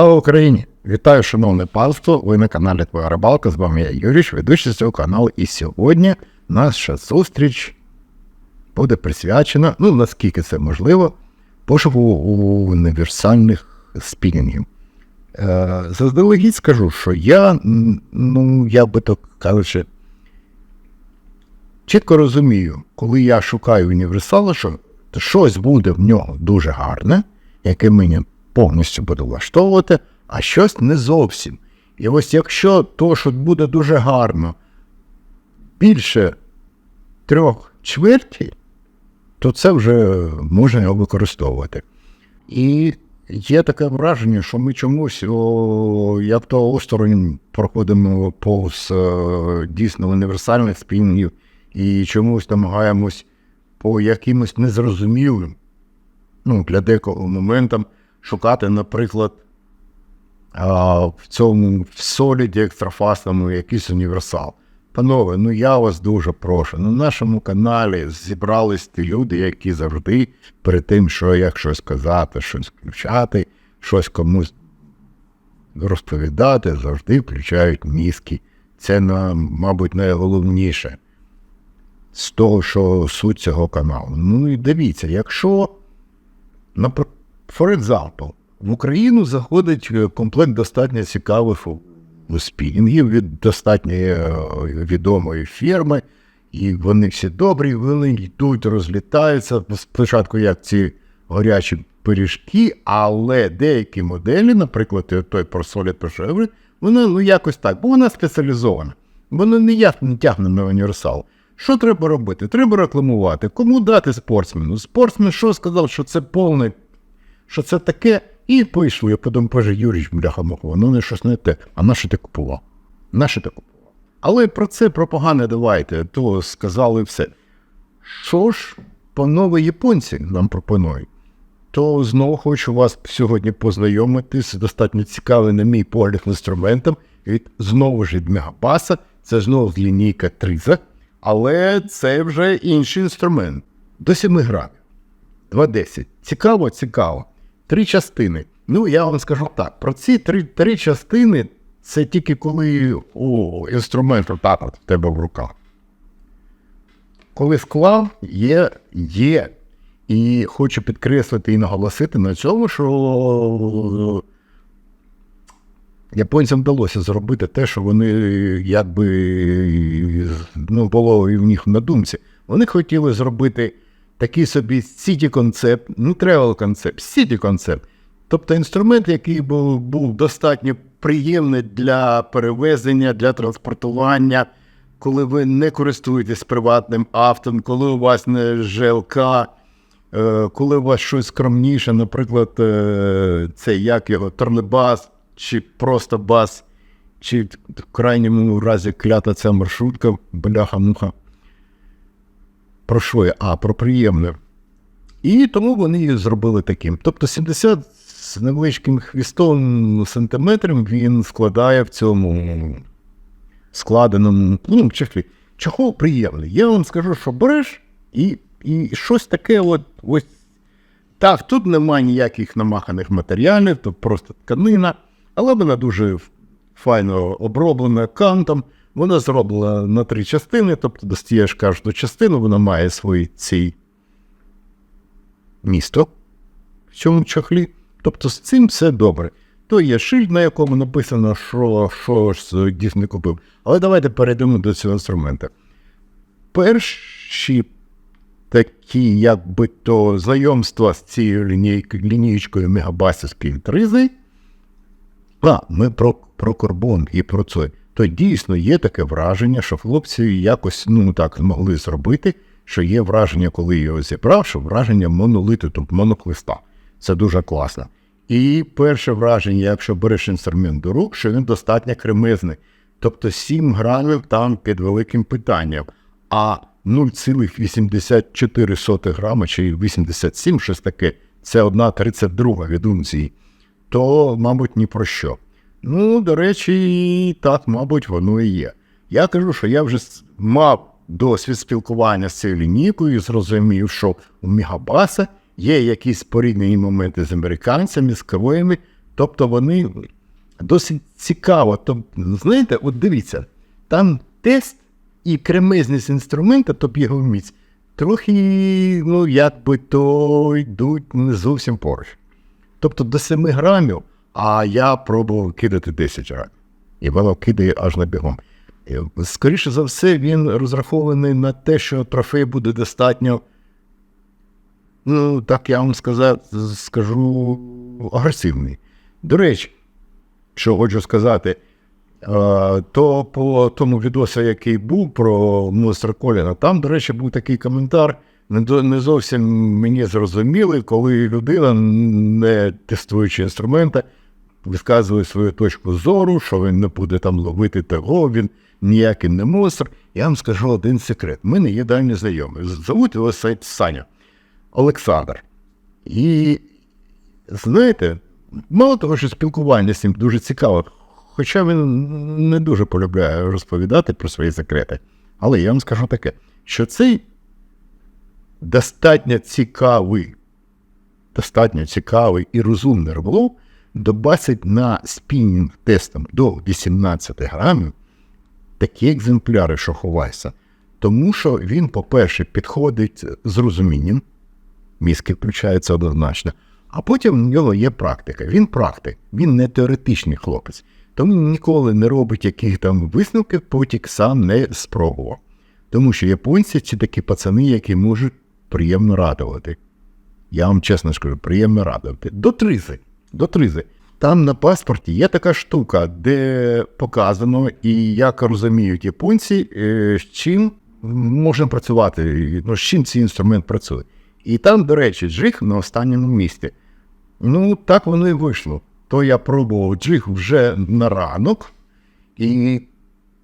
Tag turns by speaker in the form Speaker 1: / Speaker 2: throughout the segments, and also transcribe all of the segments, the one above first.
Speaker 1: Слава Україні! Вітаю, шановне панство! Ви на каналі Твоя Рибалка. З вами я Юрій, ведучий цього каналу. І сьогодні наша зустріч буде присвячена, ну наскільки це можливо, пошуку універсальних спінінгів. Е, заздалегідь скажу, що я, ну, як би то кажучи, чітко розумію, коли я шукаю універсала, що щось буде в нього дуже гарне, яке мені повністю буде влаштовувати, а щось не зовсім. І ось якщо то, що буде дуже гарно, більше трьох чвертей, то це вже можна його використовувати. І є таке враження, що ми чомусь, о, як то осторонь проходимо повз е, дійсно універсальних спінінгів і чомусь намагаємось по якимось незрозумілим, ну, для декого моментам шукати, наприклад, в цьому в соліді екстрафасному якийсь універсал. Панове, ну я вас дуже прошу. На нашому каналі зібрались ті люди, які завжди перед тим, що як щось сказати, щось включати, щось комусь розповідати, завжди включають мізки. Це, нам, мабуть, найголовніше з того, що суть цього каналу. Ну і дивіться, якщо, напр- for example, в Україну заходить е, комплект достатньо цікавих спінінгів від достатньо е, відомої фірми, і вони всі добрі, вони йдуть, розлітаються. Спочатку як ці горячі пиріжки, але деякі моделі, наприклад, той про Solid Perseverance, вони ну якось так, бо вона спеціалізована. Воно ніяк не тягне на універсал. Що треба робити? Треба рекламувати. Кому дати спортсмену? Спортсмен що сказав, що це повне, що це таке, і пішли. Я потім каже, Юрій, бляха мохова, ну не щось не те. А наше ти купував? Наше ти купував. Але про це про погане давайте, то сказали все. Що ж, панове японці нам пропонують? То знову хочу вас сьогодні познайомити з достатньо цікавим, на мій погляд, інструментом від знову ж від Мегабаса. Це знову лінійка Триза, але це вже інший інструмент. До 7 грамів. 2,10. Цікаво, цікаво. Три частини. Ну, я вам скажу так: про ці три, три частини це тільки коли о, інструмент отак от в тебе в руках. Коли склав, є, є. І хочу підкреслити і наголосити на цьому, що японцям вдалося зробити те, що вони якби ну, було в них на думці. Вони хотіли зробити такий собі city концепт, ну travel концепт, city концепт. Тобто інструмент, який був, був достатньо приємний для перевезення, для транспортування, коли ви не користуєтесь приватним авто, коли у вас не ЖЛК, е, коли у вас щось скромніше, наприклад, е, це як його тролейбас, чи просто бас, чи в крайньому разі клята ця маршрутка, бляха-муха. Про що я? А, про приємне. І тому вони її зробили таким. Тобто 70 з невеличким хвістом сантиметрів він складає в цьому складеному ну, чехлі. Чохол приємний. Я вам скажу, що береш і, і щось таке от ось. Так, тут немає ніяких намаханих матеріалів, тут просто тканина, але вона дуже файно оброблена кантом. Вона зроблена на три частини, тобто достаєш кожну частину, вона має свої ці місто в цьому чохлі. Тобто з цим все добре. То є шильд, на якому написано, що, що ж дійсно купив. Але давайте перейдемо до цього інструмента. Перші такі, якби то знайомства з цією лінієчкою мегабасівської тризи. А, ми про, про карбон і про це. То дійсно є таке враження, що хлопці якось ну так змогли зробити, що є враження, коли його зібрав, що враження монолиту, тобто моноклиста. Це дуже класно. І перше враження, якщо береш інструмент до рук, що він достатньо кремезний. Тобто 7 грамів там під великим питанням. А 0,84 грама чи 87, щось таке, це одна 32 від унції, то, мабуть, ні про що. Ну, до речі, так, мабуть, воно і є. Я кажу, що я вже мав досвід спілкування з цією лінійкою і зрозумів, що у Мегабаса є якісь порідні моменти з американцями, з кривоями, Тобто вони досить цікаво. Тобто, знаєте, от дивіться, там тест і кремезність інструмента, тобто його міць, трохи, ну, якби то йдуть не зовсім поруч. Тобто до 7 грамів, а я пробував кидати 10 грамів. І воно кидає аж на бігом. Скоріше за все, він розрахований на те, що трофей буде достатньо, ну, так я вам сказав, скажу, агресивний. До речі, що хочу сказати, то по тому відосу, який був про монстра Коліна, там, до речі, був такий коментар, не, зовсім мені зрозумілий, коли людина, не тестуючи інструменти, висказує свою точку зору, що він не буде там ловити того, він ніякий не монстр. Я вам скажу один секрет. У мене є дальні знайомий. Зовуть його Са- Саня Олександр. І знаєте, мало того, що спілкування з ним дуже цікаво, хоча він не дуже полюбляє розповідати про свої секрети. Але я вам скажу таке, що цей достатньо цікавий, достатньо цікавий і розумний риболов добасить на спінінг тестом до 18 грамів такі екземпляри, що ховайся. Тому що він, по-перше, підходить з розумінням, мізки включаються однозначно, а потім в нього є практика. Він практик, він не теоретичний хлопець. Тому ніколи не робить яких там висновків, потік сам не спробував. Тому що японці це такі пацани, які можуть приємно радувати. Я вам чесно скажу, приємно радувати. До тризи. До тризи. Там на паспорті є така штука, де показано, і як розуміють японці, е, з чим можна працювати, ну, з чим цей інструмент працює. І там, до речі, джиг на останньому місці. Ну, так воно і вийшло. То я пробував джиг вже на ранок, і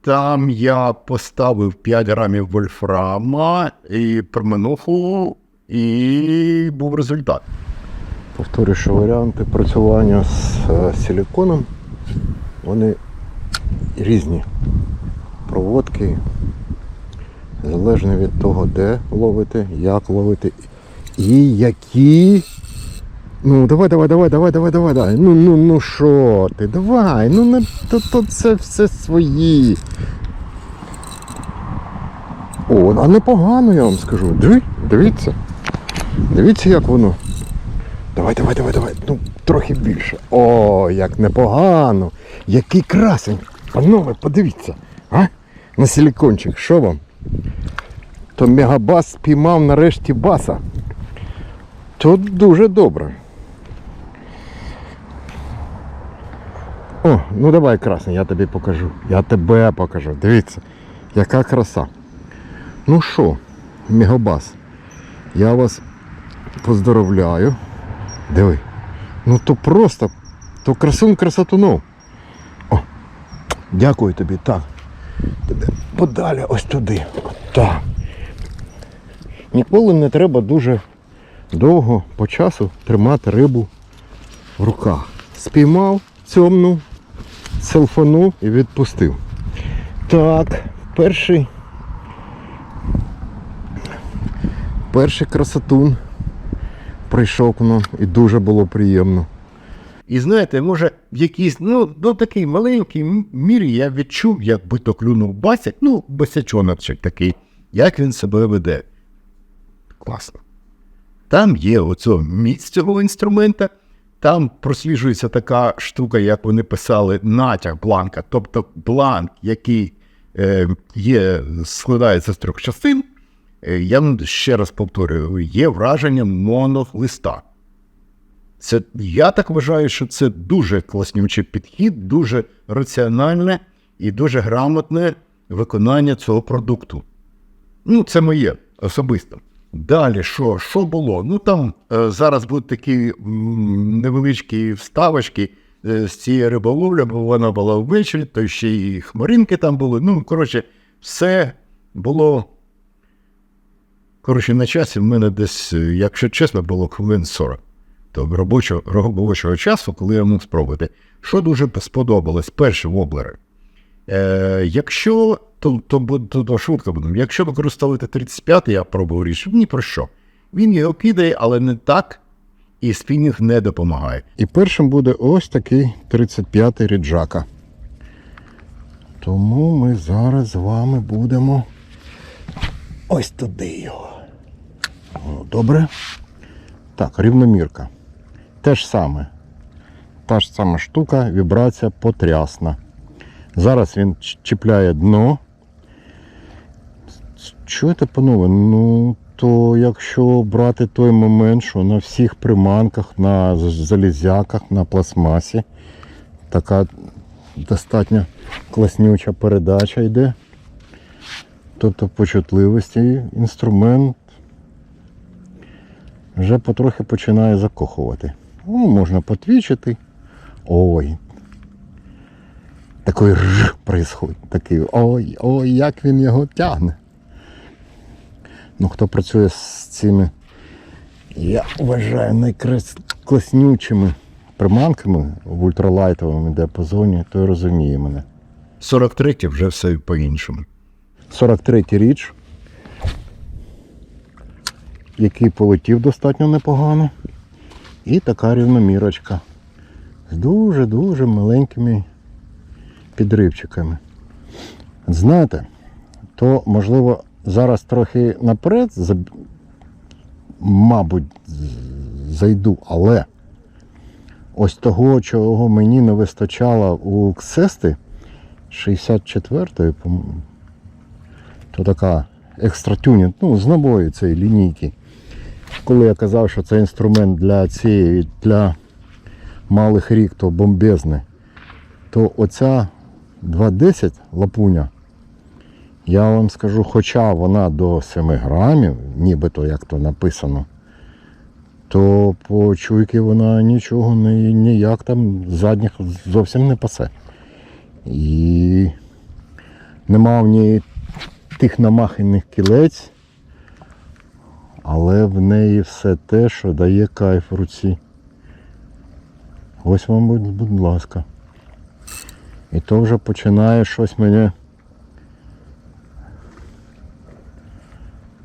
Speaker 1: там я поставив 5 грамів вольфрама і проминуху, і був результат.
Speaker 2: Повторюю, що варіанти працювання з е, силіконом, вони різні. Проводки, залежно від того, де ловити, як ловити і які. Ну, давай, давай, давай, давай, давай, давай, давай. Ну, ну, ну що ти? Давай, ну не то, то це все свої. О, а непогано, я вам скажу. Диви, дивіться. Дивіться, як воно. Давай, давай, давай, давай. Ну, трохи більше. О, як непогано. Який красень. Панове, подивіться. А? На силікончик, що вам? То мегабас спіймав нарешті баса. То дуже добре. О, ну давай, красний, я тобі покажу. Я тебе покажу. Дивіться, яка краса. Ну що, мегабас, я вас поздоровляю. Диви. Ну то просто, то красун красотуну. О, дякую тобі, так. Тебе подалі ось туди. Так. Ніколи не треба дуже довго по часу тримати рибу в руках. Спіймав, цьомнув, селфанув і відпустив. Так, перший. Перший красотун прийшов к нам і дуже було приємно.
Speaker 1: І знаєте, може, в якійсь, ну, ну такий маленькій мірі я відчув, як би то клюнув басяк, ну, басячоночок такий, як він себе веде. Класно. Там є оцо міць цього інструмента, там просліджується така штука, як вони писали, натяг бланка, тобто бланк, який е, є, складається з трьох частин. Е, я ще раз повторюю, є враження монолиста. Це, я так вважаю, що це дуже класнючий підхід, дуже раціональне і дуже грамотне виконання цього продукту. Ну, це моє особисто. Далі, що, що було? Ну там е, зараз будуть такі невеличкі вставочки е, з цієї риболовлі, бо вона була ввечері, то ще й хмаринки там були. Ну, коротше, все було. Коротше, на часі в мене десь, е, якщо чесно, було хвилин 40 то робочого, робочого часу, коли я мог спробувати. Що дуже сподобалось, перші воблери. Е, якщо, то, то, то, то швидко буде. Якщо використовувати 35 я пробував річ, ні про що. Він його кидає, але не так, і спінінг не допомагає.
Speaker 2: І першим буде ось такий 35-й ріджака. Тому ми зараз з вами будемо ось туди його. Добре. Так, рівномірка. Те ж саме. Та ж сама штука, вібрація потрясна. Зараз він чіпляє дно. Чуєте, панове? Ну, то якщо брати той момент, що на всіх приманках, на залізяках, на пластмасі, така достатньо класнюча передача йде. Тобто по чутливості інструмент вже потрохи починає закохувати. Ну, можна потвічити. Ой. Такий рж происходить. Такий ой, ой, як він його тягне. Ну, хто працює з цими, я вважаю, найкласнючими приманками в ультралайтовому діапазоні, той розуміє мене.
Speaker 1: 43 вже все по-іншому.
Speaker 2: 43 річ, який полетів достатньо непогано. І така рівномірочка з дуже-дуже маленькими підривчиками. Знаєте, то можливо зараз трохи наперед, мабуть, зайду, але ось того, чого мені не вистачало у Ксести 64-ї, то така екстратюнінг, ну, з набою цієї лінійки. Коли я казав, що це інструмент для цієї, для малих рік, то бомбезний, то оця 2.10 лапуня, я вам скажу, хоча вона до 7 грамів, нібито як то написано, то по чуйки вона нічого не, ніяк там задніх зовсім не пасе. І нема в ній тих намаханих кілець, але в неї все те, що дає кайф руці. Ось вам, будь, ласка. І то вже починає щось мене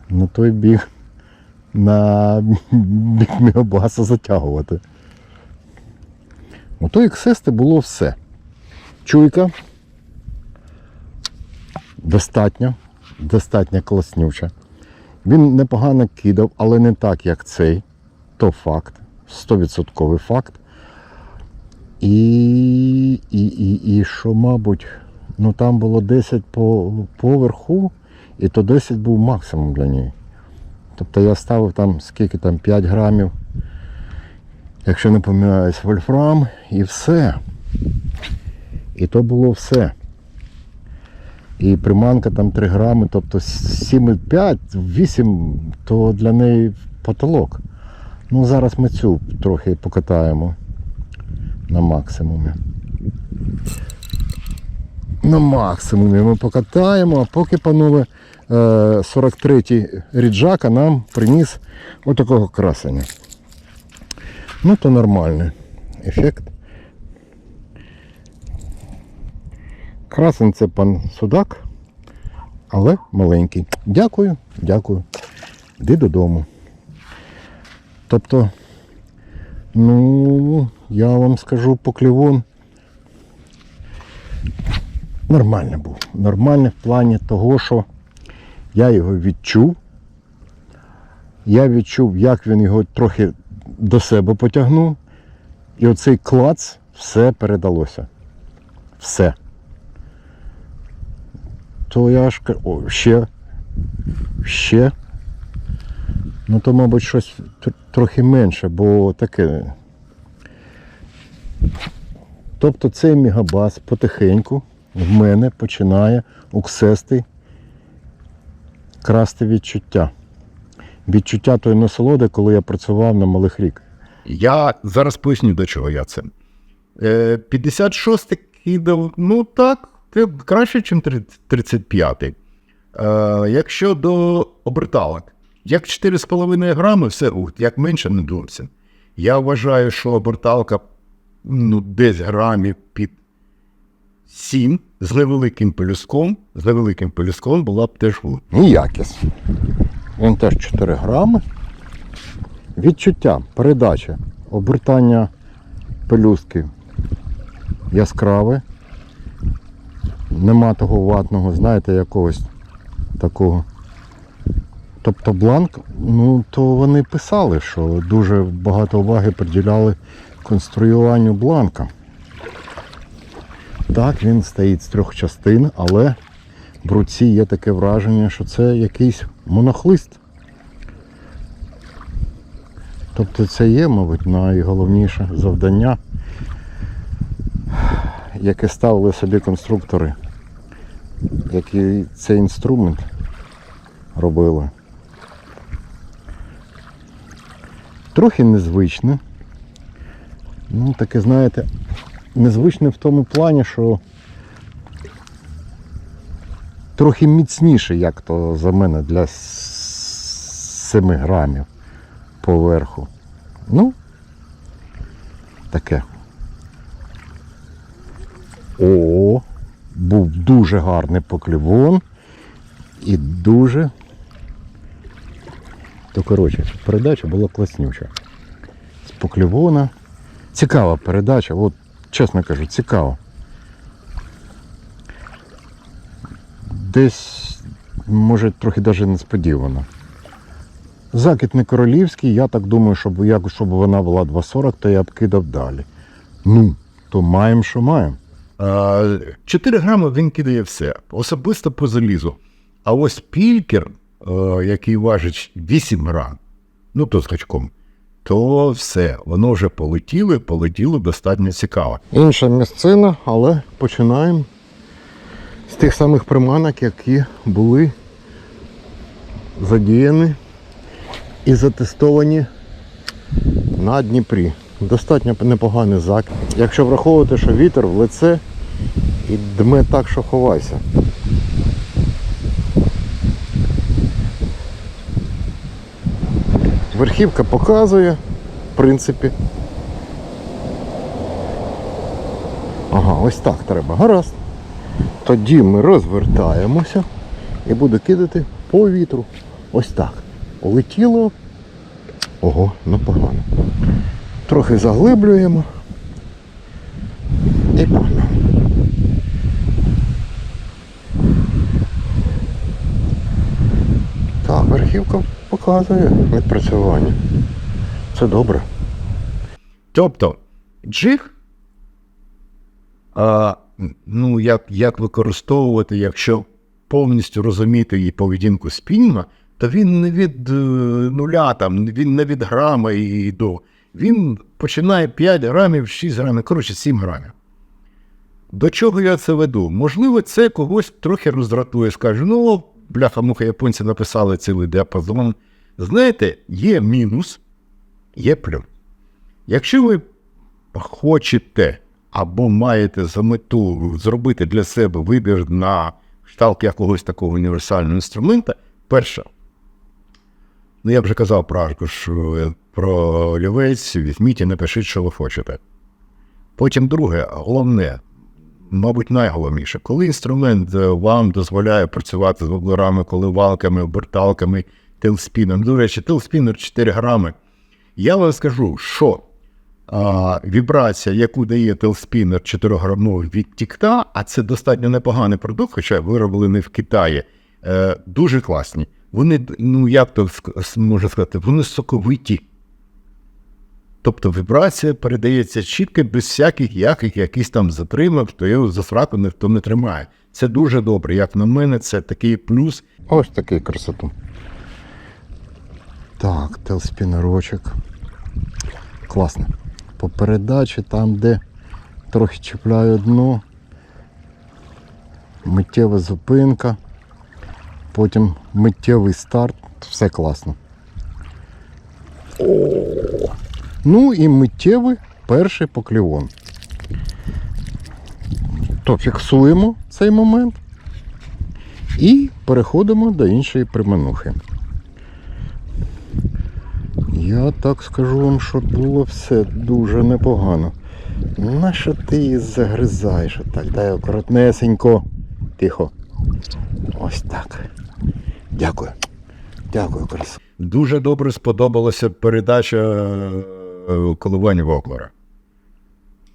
Speaker 2: на той біг, на бік міобаса затягувати. У той ексести було все. Чуйка. Достатньо, достатньо класнюча. Він непогано кидав, але не так, як цей. То факт. 100% факт. І, і, і, і що, мабуть, ну там було 10 по поверху, і то 10 був максимум для неї. Тобто я ставив там скільки там 5 грамів, якщо не помиляюсь, вольфрам і все. І то було все. І приманка там 3 грами, тобто 7,5, 8, то для неї потолок. Ну зараз ми цю трохи покатаємо на максимумі. На максимумі ми покатаємо, а поки, панове, е, 43-й ріджака нам приніс отакого красення. Ну, то нормальний ефект. Красень це пан Судак, але маленький. Дякую, дякую. Іди додому. Тобто, ну, я вам скажу, поклівон нормальний був. Нормальний в плані того, що я його відчув. Я відчув, як він його трохи до себе потягнув. І оцей клац все передалося. Все. То я ж кажу, о, ще, ще. Ну то, мабуть, щось тр- трохи менше, бо таке. Тобто цей мегабас потихеньку в мене починає уксести красти відчуття. Відчуття тої насолоди, коли я працював на малих рік.
Speaker 1: Я зараз поясню, до чого я це. Е, 56 кидав, ну так, це краще, ніж 35. Е, якщо до оберталок, як 4,5 грами, все гуд, як менше не думався. Я вважаю, що оберталка ну, десь грамів під 7 з невеликим пелюском, з невеликим пелюском була б теж гуд.
Speaker 2: І якість. Він теж 4 грами. Відчуття, передача, обертання пелюстки яскраве. Нема того ватного, знаєте, якогось такого. Тобто бланк, ну то вони писали, що дуже багато уваги приділяли конструюванню бланка. Так, він стоїть з трьох частин, але в руці є таке враження, що це якийсь монохлист. Тобто це є, мабуть, найголовніше завдання, яке ставили собі конструктори, які цей інструмент робили. Трохи незвичне. Ну, таке, знаєте, незвичне в тому плані, що трохи міцніше, як то за мене, для 7 грамів поверху. Ну, таке. О, був дуже гарний поклівон і дуже. То коротше, передача була класнюча. З поклівона. Цікава передача, от чесно кажу, цікаво. Десь, може, трохи навіть несподівано. Закид не королівський, я так думаю, щоб, як, щоб вона була 2,40, то я б кидав далі. Ну, то маємо, що маємо.
Speaker 1: А, 4 грами він кидає все, особисто по залізу. А ось пількер, е, який важить 8 грам, ну то з гачком, то все, воно вже полетіло, полетіло достатньо цікаво.
Speaker 2: Інша місцина, але починаємо з тих самих приманок, які були задіяні і затестовані на Дніпрі. Достатньо непоганий закид. Якщо враховувати, що вітер в лице і дме так, що ховайся. Верхівка показує, в принципі. Ага, ось так треба. Гаразд. Тоді ми розвертаємося і буду кидати по вітру. Ось так. Полетіло. Ого, непогано. Трохи заглиблюємо. І погнали. Так, верхівка показує відпрацювання. Це добре.
Speaker 1: Тобто, джиг, а, ну, як, як використовувати, якщо повністю розуміти її поведінку спільно, то він не від е, нуля, там, він не від грама і до. Він починає 5 грамів, 6 грамів, коротше, 7 грамів. До чого я це веду? Можливо, це когось трохи роздратує. Скаже, ну, бляха-муха, японці написали цілий діапазон. Знаєте, є мінус, є плюс. Якщо ви хочете або маєте за мету зробити для себе вибір на кшталт якогось такого універсального інструмента, перше, ну я вже казав про аркуш, е, про олівець, візьміть і напишіть, що ви хочете. Потім друге, головне, мабуть, найголовніше, коли інструмент е, вам дозволяє працювати з воблерами, коливалками, оберталками, телспіном. До речі, телспінер 4 грами. Я вам скажу, що а, вібрація, яку дає телспінер 4-грамовий від Тікта, а це достатньо непоганий продукт, хоча вироблений в Китаї, е, дуже класні. Вони, ну як то можна сказати, вони соковиті. Тобто вібрація передається чітко, без всяких яких якісь там затримок, хто його за сраку ніхто не тримає. Це дуже добре. Як на мене, це такий плюс.
Speaker 2: Ось такий красоту. Так, телспінерочок. Класно. По передачі, там, де трохи чіпляю дно, миттєва зупинка, потім миттєвий старт, все класно. О! Ну і миттєвий перший поклівон. То фіксуємо цей момент. І переходимо до іншої приманухи. Я так скажу вам, що було все дуже непогано. Нащо ти її загризаєш отак? Дай акуратнесенько. Тихо. Ось так. Дякую. Дякую, красиво.
Speaker 1: Дуже добре сподобалася передача е, коливання Воклера.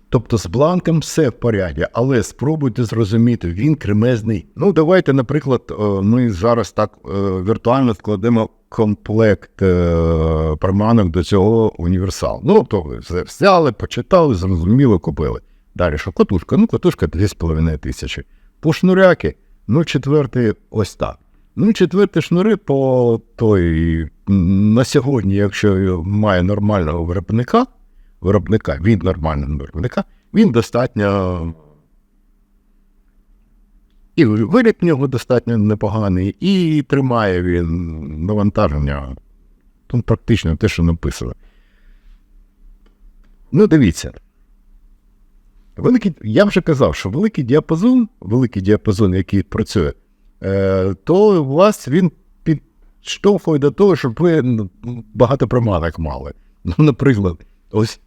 Speaker 1: Тобто з бланком все в поряді, але спробуйте зрозуміти, він кремезний. Ну, давайте, наприклад, е, ми зараз так е, віртуально складемо комплект приманок до цього універсал. Ну, тобто все взяли, почитали, зрозуміли, купили. Далі що? Котушка. Ну, котушка 2,5 тисячі. Пошнуряки, ну, четвертий ось так. Ну, четверті шнури по той на сьогодні, якщо має нормального виробника, виробника, від нормального виробника, він достатньо. І виліт нього достатньо непоганий, і тримає він навантаження. Тут практично те, що написано. Ну, дивіться. Великий, я вже казав, що великий діапазон, великий діапазон, який працює, то вас він підштовхує до того, щоб ви ну, багато приманок мали. Ну, наприклад, ось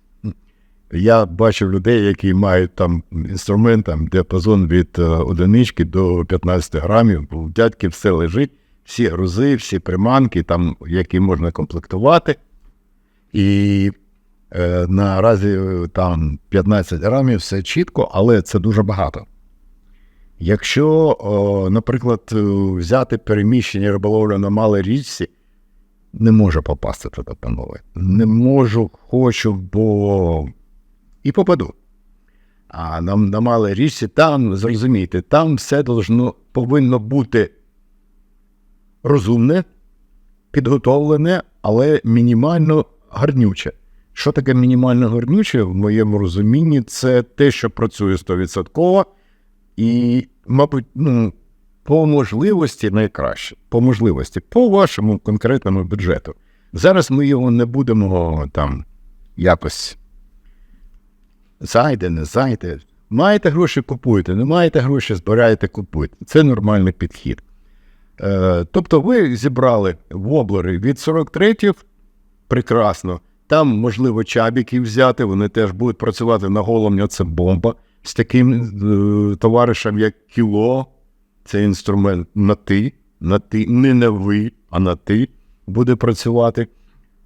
Speaker 1: я бачив людей, які мають там інструмент, там, діапазон від е, одинички до 15 грамів, у дядьки все лежить, всі грузи, всі приманки, там, які можна комплектувати. І е, наразі е, там 15 грамів, все чітко, але це дуже багато. Якщо, наприклад, е, взяти переміщення риболовлю на малій річці, не можу попасти туди, панове. Не можу, хочу, бо і попаду. А на, на малій річці там, зрозумійте, там все должно, повинно бути розумне, підготовлене, але мінімально гарнюче. Що таке мінімально гарнюче, в моєму розумінні, це те, що працює 100%, і, мабуть, ну, по можливості найкраще. По можливості, по вашому конкретному бюджету. Зараз ми його не будемо там якось зайде, не зайде. Маєте гроші, купуйте, не маєте гроші, збираєте, купуйте. Це нормальний підхід. Е, тобто ви зібрали воблери від 43-х, прекрасно. Там, можливо, чабіки взяти, вони теж будуть працювати на головні, це бомба. З таким е, товаришем, як кіло, це інструмент на ти, на ти, не на ви, а на ти буде працювати.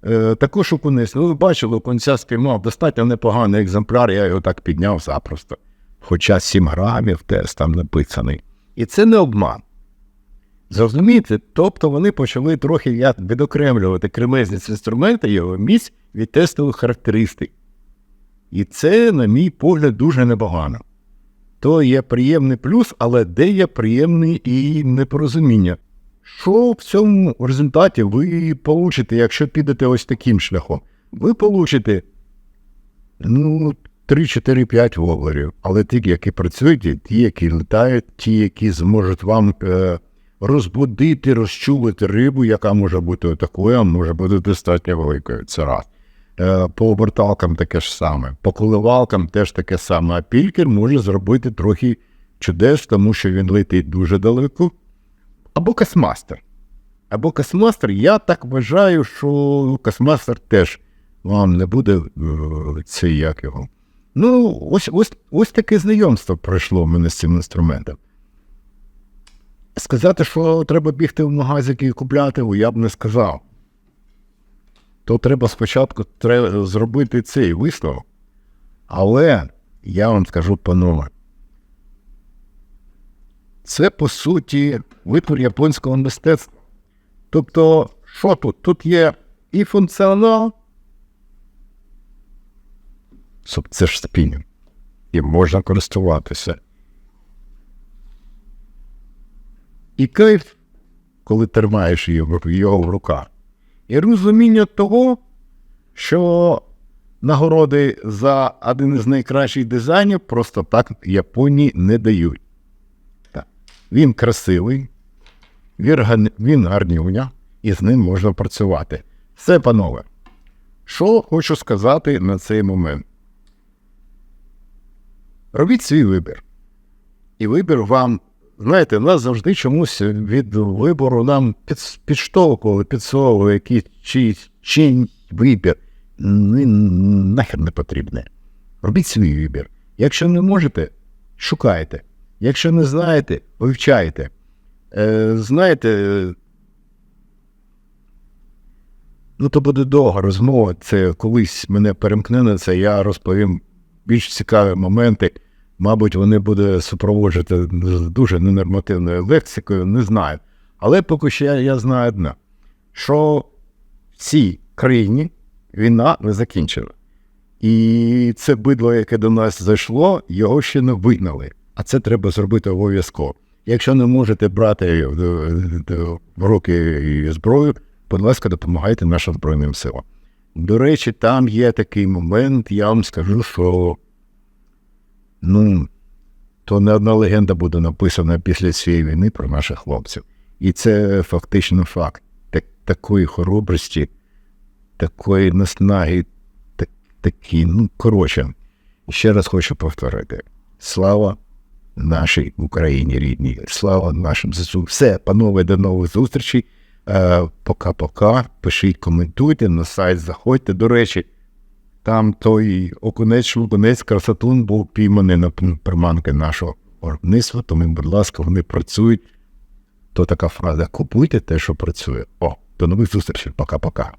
Speaker 1: Е, також окунець, ну ви бачили, окунця спіймав достатньо непоганий екземпляр, я його так підняв запросто. Хоча 7 грамів тест там написаний. І це не обман. Зрозумієте? Тобто вони почали трохи відокремлювати кремезність інструмента його місць від тестових характеристик. І це, на мій погляд, дуже непогано. То є приємний плюс, але де є приємне і непорозуміння. Що в цьому результаті ви получите, якщо підете ось таким шляхом? Ви получите ну, 3-4-5 воблерів, але ті, які працюють, ті, які літають, ті, які зможуть вам е, розбудити, розчулити рибу, яка може бути такою, а може бути достатньо великою. Це раз. Е, по оберталкам таке ж саме, по коливалкам теж таке саме. А пількер може зробити трохи чудес, тому що він летить дуже далеко. Або космастер. Або космастер, я так вважаю, що космастер теж вам не буде е, цей як його. Ну, ось, ось, ось таке знайомство пройшло в мене з цим інструментом. Сказати, що треба бігти в магазики і купляти, я б не сказав. То треба спочатку треба зробити цей висновок. Але я вам скажу, панове, це по суті витвір японського мистецтва. Тобто, що тут? Тут є і функціонал, це ж спінінг. І можна користуватися. І кайф, коли тримаєш його в руках. І розуміння того, що нагороди за один із найкращих дизайнів просто так Японії не дають. Так. Він красивий, він, гарнюня, і з ним можна працювати. Все, панове. Що хочу сказати на цей момент? Робіть свій вибір. І вибір вам, знаєте, нас завжди чомусь від вибору нам під, підштовхували, підсовували якийсь чийсь чий вибір. Нахер не потрібне. Робіть свій вибір. Якщо не можете, шукайте. Якщо не знаєте, вивчайте. Е, знаєте, Ну, то буде довга розмова. Це колись мене перемкне на це, я розповім більш цікаві моменти. Мабуть, вони будуть супроводжувати дуже ненормативною лексикою, не знаю. Але поки що я, я знаю одне, що в цій країні війна не закінчена. І це бидло, яке до нас зайшло, його ще не вигнали. А це треба зробити обов'язково. Якщо не можете брати в, в- в руки зброю, будь ласка, допомагайте нашим Збройним силам. До речі, там є такий момент, я вам скажу, що ну, то не одна легенда буде написана після цієї війни про наших хлопців. І це фактично факт. Так, такої хоробрості, такої наснаги, так, такі, ну, коротше, ще раз хочу повторити: слава нашій Україні рідній, слава нашим ЗСУ. Все, панове, до нових зустрічей. Е, Пока-пока. Пишіть, коментуйте, на сайт заходьте. До речі, там той окунець, шелкунець, красотун був пійманий на приманки нашого виробництва, тому, будь ласка, вони працюють. То така фраза: купуйте те, що працює. О, до нових зустрічей. Пока-пока.